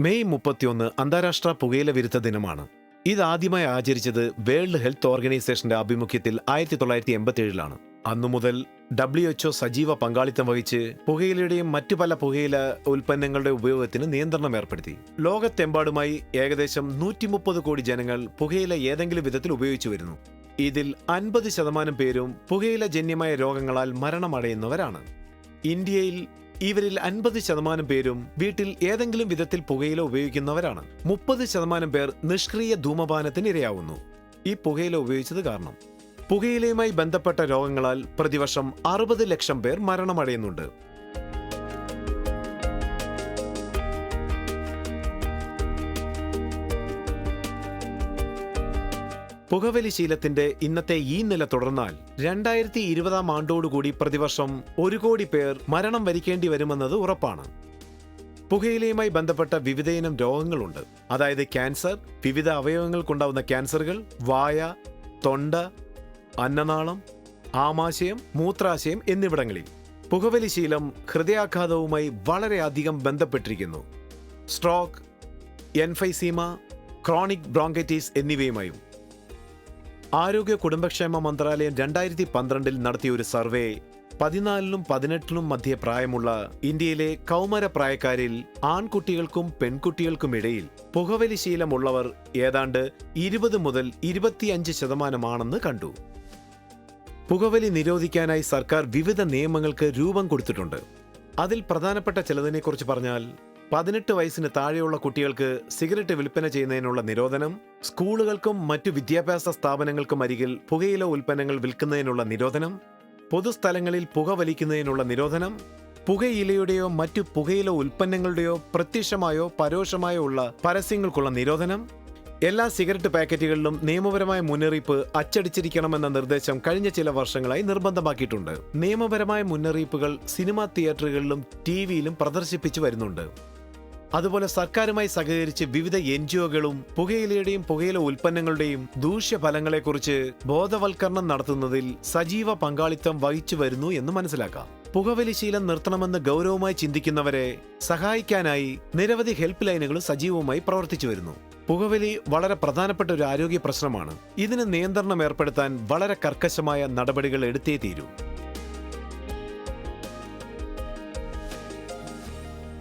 May മുപ്പത്തിയൊന്ന് അന്താരാഷ്ട്ര പുകയില വിരുദ്ധ ദിനമാണ്. ഇതാദ്യമായി ആചരിച്ചത് വേൾഡ് ഹെൽത്ത് ഓർഗനൈസേഷന്റെ ആഭിമുഖ്യത്തിൽ ആയിരത്തി തൊള്ളായിരത്തി എൺപത്തിയേഴിലാണ് അന്നു മുതൽ ഡബ്ല്യു എച്ച്ഒ സജീവ പങ്കാളിത്തം വഹിച്ച് പുകയിലയുടെയും മറ്റു പല പുകയില ഉൽപ്പന്നങ്ങളുടെ ഉപയോഗത്തിന് നിയന്ത്രണം ഏർപ്പെടുത്തി. ലോകത്തെമ്പാടുമായി ഏകദേശം നൂറ്റി മുപ്പത് കോടി ജനങ്ങൾ പുകയില ഏതെങ്കിലും വിധത്തിൽ ഉപയോഗിച്ചു വരുന്നു. ഇതിൽ അൻപത് ശതമാനം പേരും പുകയില ജന്യമായ രോഗങ്ങളാൽ മരണമടയുന്നവരാണ്. ഇന്ത്യയിൽ ഇവരിൽ അൻപത് ശതമാനം പേരും വീട്ടിൽ ഏതെങ്കിലും വിധത്തിൽ പുകയില ഉപയോഗിക്കുന്നവരാണ്. മുപ്പത് ശതമാനം പേർ നിഷ്ക്രിയ ധൂമപാനത്തിന് ഇരയാവുന്നു ഈ പുകയില ഉപയോഗിച്ചത് കാരണം. പുകയിലയുമായി ബന്ധപ്പെട്ട രോഗങ്ങളാൽ പ്രതിവർഷം അറുപത് ലക്ഷം പേർ മരണമടയുന്നുണ്ട്. പുകവലി ശീലത്തിന്റെ ഇന്നത്തെ ഈ നില തുടർന്നാൽ രണ്ടായിരത്തി ഇരുപതാം ആണ്ടോടുകൂടി പ്രതിവർഷം ഒരു കോടി പേർ മരണം വരിക്കേണ്ടി വരുമെന്നത് ഉറപ്പാണ്. പുകയിലയുമായി ബന്ധപ്പെട്ട വിവിധയിനം രോഗങ്ങളുണ്ട്. അതായത് ക്യാൻസർ വിവിധ അവയവങ്ങൾക്കുണ്ടാവുന്ന ക്യാൻസറുകൾ വായ തൊണ്ട അന്നനാളം ആമാശയം മൂത്രാശയം എന്നിവിടങ്ങളിൽ. പുകവലി ശീലം ഹൃദയാഘാതവുമായി വളരെയധികം ബന്ധപ്പെട്ടിരിക്കുന്നു. സ്ട്രോക്ക് എൻഫൈസീമ ക്രോണിക് ബ്രോങ്കറ്റീസ് എന്നിവയുമായും. ആരോഗ്യ കുടുംബക്ഷേമ മന്ത്രാലയം രണ്ടായിരത്തി പന്ത്രണ്ടിൽ നടത്തിയ ഒരു സർവേ പതിനാലിനും പതിനെട്ടിനും മധ്യ പ്രായമുള്ള ഇന്ത്യയിലെ കൗമര പ്രായക്കാരിൽ ആൺകുട്ടികൾക്കും പെൺകുട്ടികൾക്കുമിടയിൽ പുകവലി ശീലമുള്ളവർ ഏതാണ്ട് ഇരുപത് മുതൽ ഇരുപത്തിയഞ്ച് ശതമാനമാണെന്ന് കണ്ടു. പുകവലി നിരോധിക്കാനായി സർക്കാർ വിവിധ നിയമങ്ങൾക്ക് രൂപം കൊടുത്തിട്ടുണ്ട്. അതിൽ പ്രധാനപ്പെട്ട ചിലതിനെക്കുറിച്ച് പറഞ്ഞാൽ പതിനെട്ട് വയസ്സിന് താഴെയുള്ള കുട്ടികൾക്ക് സിഗരറ്റ് വിൽപ്പന ചെയ്യുന്നതിനുള്ള നിരോധനം സ്കൂളുകൾക്കും മറ്റു വിദ്യാഭ്യാസ സ്ഥാപനങ്ങൾക്കും അരികിൽ പുകയില ഉൽപ്പന്നങ്ങൾ വിൽക്കുന്നതിനുള്ള നിരോധനം പൊതുസ്ഥലങ്ങളിൽ പുക വലിക്കുന്നതിനുള്ള നിരോധനം പുകയിലയുടെയോ മറ്റു പുകയില ഉൽപ്പന്നങ്ങളുടെയോ പ്രത്യക്ഷമായോ പരോക്ഷമായോ ഉള്ള പരസ്യങ്ങൾക്കുള്ള നിരോധനം എല്ലാ സിഗരറ്റ് പാക്കറ്റുകളിലും നിയമപരമായ മുന്നറിയിപ്പ് അച്ചടിച്ചിരിക്കണമെന്ന നിർദ്ദേശം കഴിഞ്ഞ ചില വർഷങ്ങളായി നിർബന്ധമാക്കിയിട്ടുണ്ട്. നിയമപരമായ മുന്നറിയിപ്പുകൾ സിനിമാ തിയേറ്ററുകളിലും ടി വിയിലും പ്രദർശിപ്പിച്ചു വരുന്നുണ്ട്. അതുപോലെ സർക്കാരുമായി സഹകരിച്ച് വിവിധ എൻ ജി ഒകളും പുകയിലയുടെയും പുകയില ഉൽപ്പന്നങ്ങളുടെയും ദൂഷ്യഫലങ്ങളെക്കുറിച്ച് ബോധവൽക്കരണം നടത്തുന്നതിൽ സജീവ പങ്കാളിത്തം വഹിച്ചു വരുന്നു എന്ന് മനസ്സിലാക്കാം. പുകവലി ശീലം നിർത്തണമെന്ന് ഗൗരവമായി ചിന്തിക്കുന്നവരെ സഹായിക്കാനായി നിരവധി ഹെൽപ്പ് ലൈനുകൾ സജീവമായി പ്രവർത്തിച്ചു വരുന്നു. പുകവലി വളരെ പ്രധാനപ്പെട്ട ഒരു ആരോഗ്യ പ്രശ്നമാണ്. ഇതിന് നിയന്ത്രണം ഏർപ്പെടുത്താൻ വളരെ കർക്കശമായ നടപടികൾ എടുത്തേ തീരൂ.